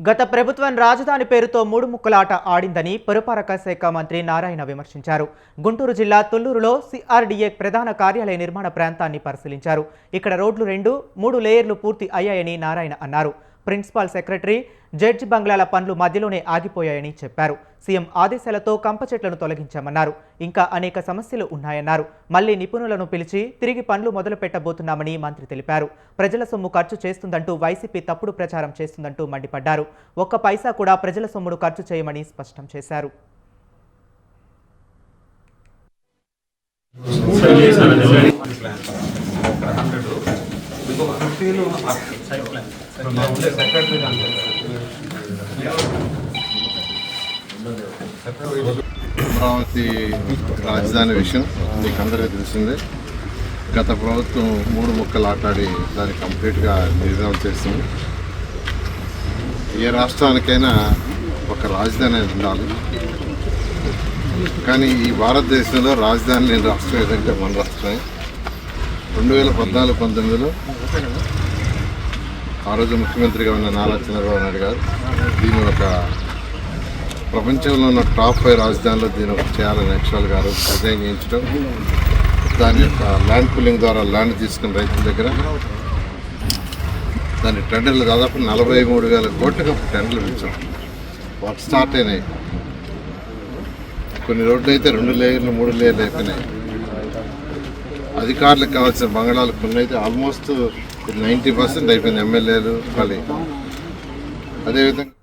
గత ప్రభుత్వం రాజధాని పేరుతో మూడు ముక్కలాట ఆడిందని పురపాలక శాఖ మంత్రి నారాయణ విమర్శించారు. గుంటూరు జిల్లా తుళ్ళూరులో సిఆర్డీఏ ప్రధాన కార్యాలయ నిర్మాణ ప్రాంతాన్ని పరిశీలించారు. ఇక్కడ రోడ్లు రెండు మూడు లేయర్లు పూర్తి అయ్యాయని నారాయణ అన్నారు. ప్రిన్సిపాల్ సెక్రటరీ జడ్జి బంగ్లాల పనులు మధ్యలోనే ఆగిపోయాయని చెప్పారు. సీఎం ఆదేశాలతో కంప చెట్లను తొలగించామన్నారు. ఇంకా అనేక సమస్యలు ఉన్నాయన్నారు. మళ్ళీ నిపుణులను పిలిచి తిరిగి పనులు మొదలు పెట్టబోతున్నామని మంత్రి తెలిపారు. ప్రజల సొమ్ము ఖర్చు చేస్తుందంటూ వైసీపీ తప్పుడు ప్రచారం చేస్తుందంటూ మండిపడ్డారు. ఒక్క పైసా కూడా ప్రజల సొమ్మును ఖర్చు చేయమని స్పష్టం చేశారు. అమరావతి రాజధాని విషయం మీకు అందరికీ తెలిసిందే. గత ప్రభుత్వం మూడు ముక్కలు ఆటాడి దాన్ని కంప్లీట్గా నిర్ణయం చేసింది. ఏ రాష్ట్రానికైనా ఒక రాజధాని ఉండాలి. కానీ ఈ భారతదేశంలో రాజధాని లేని రాష్ట్రం ఏదంటే మన రాష్ట్రమే. రెండు వేల పద్నాలుగు పంతొమ్మిదిలో ఆ రోజు ముఖ్యమంత్రిగా ఉన్న నారా చంద్రబాబు నాయుడు గారు దీని ఒక ప్రపంచంలో ఉన్న టాప్ ఫైవ్ రాజధానిలో దీని ఒక చేయాలని లక్ష్యాలు గారు డిజైన్ చేయించడం దాని యొక్క ల్యాండ్ పూలింగ్ ద్వారా ల్యాండ్ తీసుకున్న రైతుల దగ్గర దాని టెండర్లు దాదాపు నలభై మూడు వేల కోట్లకు టెండర్లు పిలిచాం వాటి స్టార్ట్ అయినాయి. కొన్ని రోడ్లు అయితే రెండు లేయర్లు మూడు లేయర్లు అయిపోయినాయి. అధికారులకు కావాల్సిన బంగాళాలు కొన్ని అయితే ఆల్మోస్ట్ నైంటీ పర్సెంట్ అయిపోయింది ఎమ్మెల్యేలు ఖాళీ అదేవిధంగా